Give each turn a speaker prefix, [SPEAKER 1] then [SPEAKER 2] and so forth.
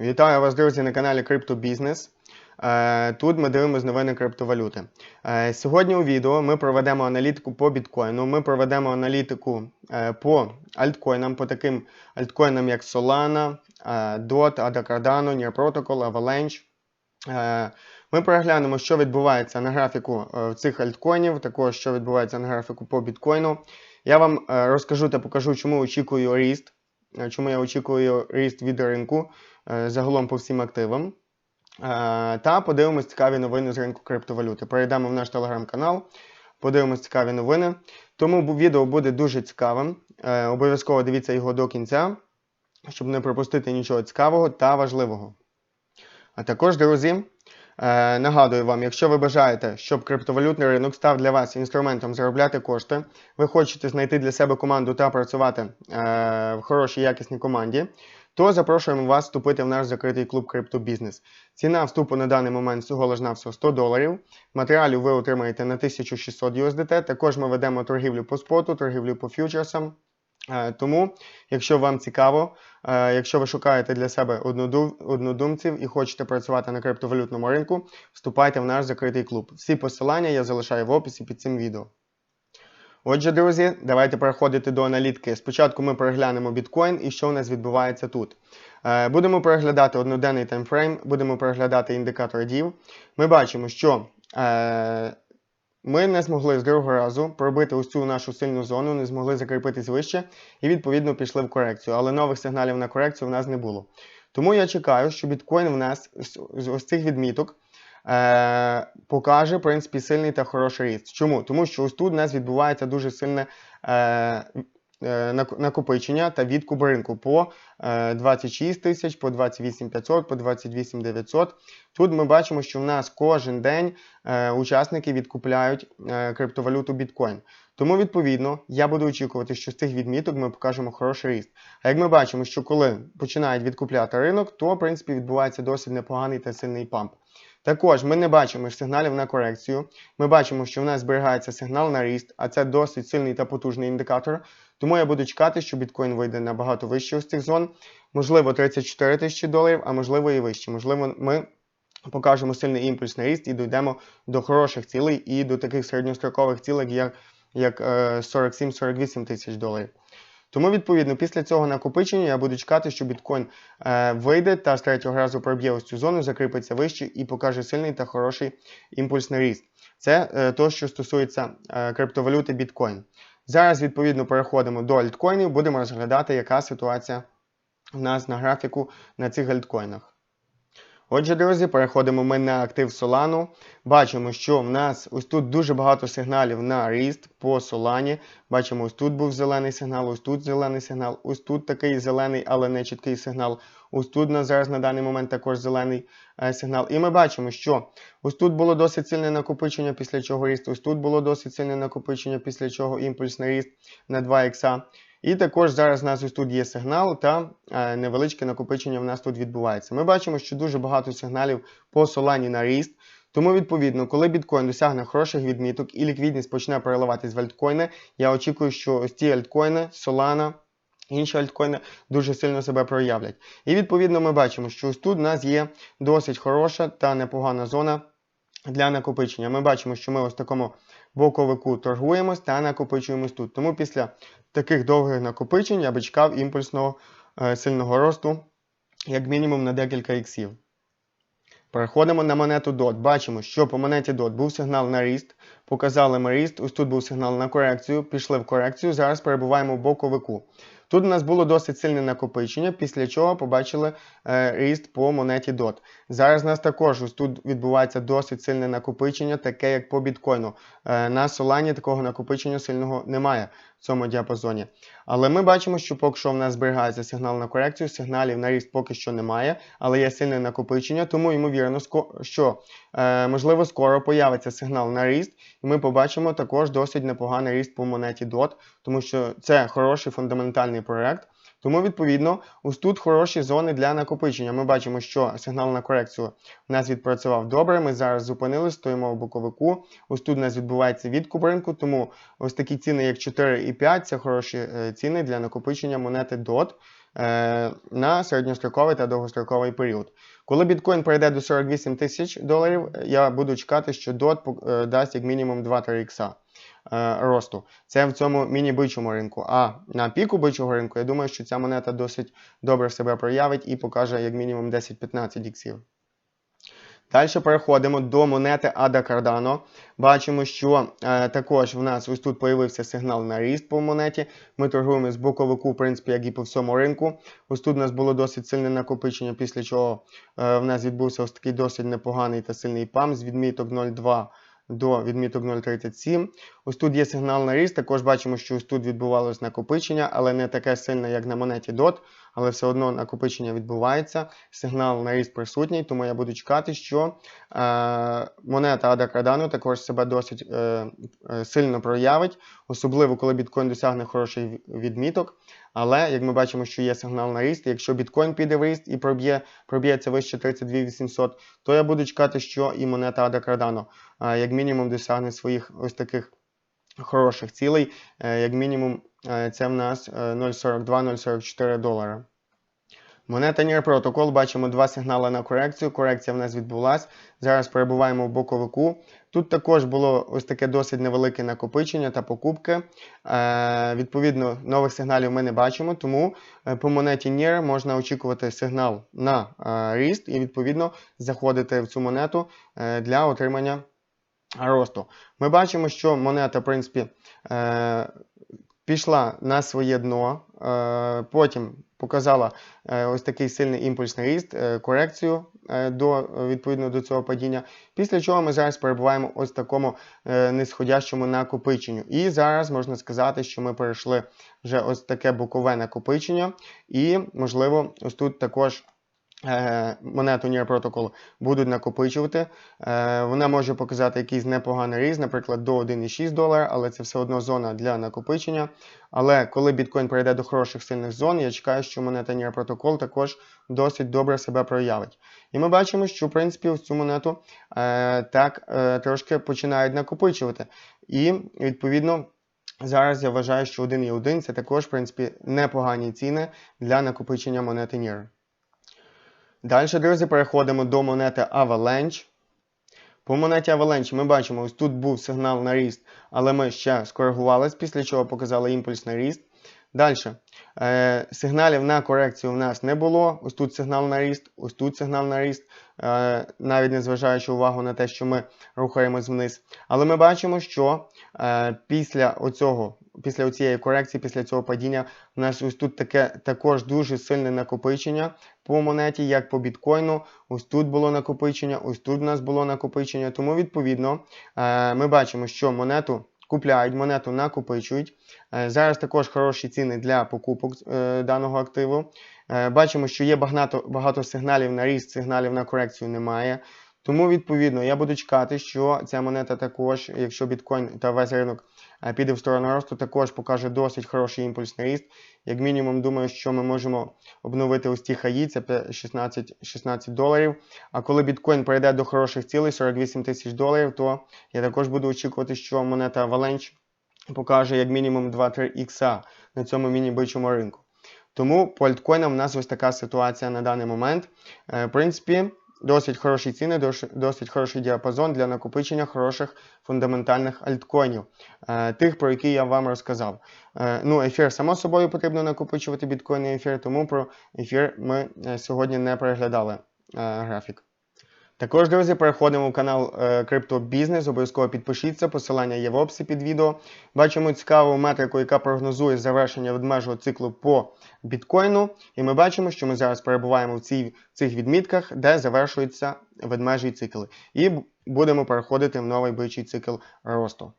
[SPEAKER 1] Вітаю вас, друзі, на каналі Криптобізнес. Е, Тут ми дивимося новини криптовалюти. Е, Сьогодні у відео ми проведемо аналітику по біткоїну. Ми проведемо аналітику е, по альткоїнам, по таким альткоїнам, як Solana, DOT, ADA Cardano, Near Protocol, Avalanche. Ми переглянемо, що відбувається на графіку цих альткоїнів, також що відбувається на графіку по біткоїну. Я вам розкажу та покажу, чому очікую ріст, чому я очікую ріст від ринку е, загалом по всім активам. Е, Та подивимось цікаві новини з ринку криптовалюти. Перейдемо в наш телеграм-канал, подивимось цікаві новини. Тому відео буде дуже цікавим. Е, Обов'язково дивіться його до кінця, щоб не пропустити нічого цікавого та важливого. А також, друзі, е, нагадую вам, якщо ви бажаєте, щоб криптовалютний ринок став для вас інструментом заробляти кошти, ви хочете знайти для себе команду та працювати е, в хорошій якісній команді, то запрошуємо вас вступити в наш закритий клуб Криптобізнес. Ціна вступу на даний момент всього лиш навсього 100 доларів. Матеріалів ви отримаєте на 1600 USDT. Також ми ведемо торгівлю по споту, торгівлю по фьючерсам. Е, Тому, якщо вам цікаво, е, якщо ви шукаєте для себе однодумців і хочете працювати на криптовалютному ринку, вступайте в наш закритий клуб. Всі посилання я залишаю в описі під цим відео. Отже, друзі, давайте переходити до аналітики. Спочатку ми переглянемо біткоін і що у нас відбувається тут. Е, Будемо переглядати одноденний таймфрейм, будемо переглядати індикатор дів. Ми бачимо, що ми не змогли з другого разу пробити ось цю нашу сильну зону, не змогли закріпитись вище і відповідно пішли в корекцію. Але нових сигналів на корекцію в нас не було. Тому я чекаю, що біткоін в нас з- ось цих відміток е, покаже в принципі сильний та хороший ріст. Чому? Тому що ось тут у нас відбувається дуже сильне е, накопичення та відкуп ринку по е, 26 тисяч, по 28 500, по 28 900. Тут ми бачимо, що в нас кожен день е, учасники відкупляють е, криптовалюту біткоін. Тому, відповідно, я буду очікувати, що з цих відміток ми покажемо хороший ріст. А як ми бачимо, що коли починають відкупляти ринок, то в принципі відбувається досить непоганий та сильний памп. Також ми не бачимо сигналів на корекцію. Ми бачимо, що в нас зберігається сигнал на ріст, а це досить сильний та потужний індикатор. Тому я буду чекати, що біткоін вийде набагато вище з цих зон. Можливо, 34 тисячі доларів, а можливо і вище. Можливо, ми покажемо сильний імпульс на ріст і дійдемо до хороших цілей і до таких середньострокових цілей, як, як е, 47-48 тисяч доларів. Тому, відповідно, після цього накопичення я буду чекати, що біткоін е, вийде та з третього разу проб'є ось цю зону, закріпиться вище і покаже сильний та хороший імпульсний ріст. Це е, то, що стосується е, криптовалюти біткоін. Зараз, відповідно, переходимо до альткоїнів, будемо розглядати, яка ситуація в нас на графіку на цих альткоїнах. Отже, друзі, переходимо ми на актив Solana. Бачимо, що в нас ось тут дуже багато сигналів на ріст по Solana. Бачимо, ось тут був зелений сигнал, ось тут зелений сигнал, ось тут такий зелений, але не чіткий сигнал. Ось тут у нас зараз на даний момент також зелений е, сигнал. І ми бачимо, що ось тут було досить сильне накопичення, після чого ріст, ось тут було досить сильне накопичення, після чого імпульсний ріст на 2 ікса. І також зараз у нас ось тут є сигнал та е, невеличке накопичення в нас тут відбувається. Ми бачимо, що дуже багато сигналів по Solana на ріст. Тому, відповідно, коли біткоін досягне хороших відміток і ліквідність почне переливатись в альткоїни, я очікую, що ось ці альткоїни, Solana, інші альткоїни дуже сильно себе проявлять. І відповідно ми бачимо, що ось тут у нас є досить хороша та непогана зона для накопичення. Ми бачимо, що ми ось в такому боковику торгуємось та накопичуємось тут. Тому після таких довгих накопичень я би чекав імпульсного е, сильного росту, як мінімум на декілька іксів. Переходимо на монету DOT. Бачимо, що по монеті DOT був сигнал на ріст. Показали ми ріст. Ось тут був сигнал на корекцію. Пішли в корекцію. Зараз перебуваємо в боковику. Тут у нас було досить сильне накопичення, після чого побачили е, ріст по монеті DOT. Зараз у нас також ось тут відбувається досить сильне накопичення, таке як по біткоїну. Е, на Solana такого накопичення сильного немає в цьому діапазоні. Але ми бачимо, що поки що в нас зберігається сигнал на корекцію, сигналів на ріст поки що немає, але є сильне накопичення, тому ймовірно, що е, можливо скоро появиться сигнал на ріст, і ми побачимо також досить непоганий ріст по монеті DOT, тому що це хороший фундаментальний проект. Тому, відповідно, ось тут хороші зони для накопичення. Ми бачимо, що сигнал на корекцію у нас відпрацював добре. Ми зараз зупинились, стоїмо в боковику. Ось тут у нас відбувається відкуп ринку, тому ось такі ціни, як 4 і 5, це хороші е, ціни для накопичення монети DOT. е, на середньостроковий та довгостроковий період. Коли біткоін перейде до 48 тисяч доларів, я буду чекати, що DOT е, дасть як мінімум 2-3 ікса росту. Це в цьому міні-бичому ринку. А на піку бичого ринку, я думаю, що ця монета досить добре себе проявить і покаже як мінімум 10-15 іксів. Далі переходимо до монети Ада Cardano. Бачимо, що е, також в нас ось тут появився сигнал на ріст по монеті. Ми торгуємо з боковику, в принципі, як і по всьому ринку. Ось тут у нас було досить сильне накопичення, після чого е, в нас відбувся ось такий досить непоганий та сильний пам з відміток 0,2 до відміток 0,37. Ось тут є сигнал на ріст. Також бачимо, що ось тут відбувалось накопичення, але не таке сильне, як на монеті DOT. Але все одно накопичення відбувається. Сигнал на ріст присутній, тому я буду чекати, що е, монета Ада Cardano також себе досить е, е, сильно проявить, особливо коли біткоін досягне хороший відміток. Але як ми бачимо, що є сигнал на ріст, якщо біткоін піде в ріст і проб'є, проб'ється вище 32 800, то я буду чекати, що і монета Ада Cardano е, як мінімум досягне своїх ось таких хороших цілей. Е, як мінімум, це в нас 0,42-0,44 долара. Монета NIR Protocol, бачимо два сигнали на корекцію. Корекція в нас відбулася. Зараз перебуваємо в боковику. Тут також було ось таке досить невелике накопичення та покупки. Е, Відповідно, нових сигналів ми не бачимо, тому е, по монеті NIR можна очікувати сигнал на е, ріст і, відповідно, заходити в цю монету е, для отримання росту. Ми бачимо, що монета, в принципі, е, пішла на своє дно, е, потім показала е, ось такий сильний імпульсний ріст, е, корекцію до, відповідно до цього падіння. Після чого ми зараз перебуваємо ось в такому нисходящому накопиченню. І зараз можна сказати, що ми перейшли вже ось таке бокове накопичення, і, можливо, ось тут також. Монету NIR Protocol будуть накопичувати. Е, Вона може показати якийсь непоганий ріст, наприклад, до 1,6 долара, але це все одно зона для накопичення. Але коли біткоін перейде до хороших сильних зон, я чекаю, що монета NIR Protocol також досить добре себе проявить. І ми бачимо, що в принципі цю монету е, так е, трошки починають накопичувати. І відповідно. Зараз я вважаю, що 1,1 це також, в принципі, непогані ціни для накопичення монети NIR. Далі, друзі, переходимо до монети Avalanche. По монеті Avalanche ми бачимо, ось тут був сигнал на ріст, але ми ще скоригувались, після чого показали імпульсний ріст. Далі. Е, сигналів на корекцію в нас не було. Ось тут сигнал на ріст, ось тут сигнал на ріст, е, навіть не зважаючи увагу на те, що ми рухаємось вниз. Але ми бачимо, що е, після оцього, після цієї корекції, після цього падіння, у нас ось тут таке також дуже сильне накопичення по монеті, як по біткоїну. Ось тут було накопичення, ось тут у нас було накопичення. Тому, відповідно, е, ми бачимо, що монету. Купляють монету, накопичують. Е, Зараз також хороші ціни для покупок е, даного активу. Бачимо, що є багато багато сигналів на ріст, сигналів на корекцію немає. Тому, відповідно, я буду чекати, що ця монета також, якщо біткоін та весь ринок піде в сторону росту, також покаже досить хороший імпульсний ріст. Як мінімум, думаю, що ми можемо обновити ось ті хаї, це 16 16 доларів. А коли біткоін перейде до хороших цілей, 48 тисяч доларів, то я також буду очікувати, що монета Avalanche покаже як мінімум 2-3 ікса на цьому міні-бичому ринку. Тому по альткоїнам у нас ось така ситуація на даний момент. Е, В принципі, досить хороші ціни, досить хороший діапазон для накопичення хороших фундаментальних альткоїнів, е, тих, про які я вам розказав. Е, Ну, ефір, само собою, потрібно накопичувати біткоїни ефір, тому про ефір ми е, сьогодні не переглядали графік. Також, друзі, переходимо в канал е, Криптобізнес. Обов'язково підпишіться, посилання є в описі під відео. Бачимо цікаву метрику, яка прогнозує завершення ведмежого циклу по біткоїну. І ми бачимо, що ми зараз перебуваємо в цій, цих відмітках, де завершується ведмежий цикл. І будемо переходити в новий бичий цикл росту.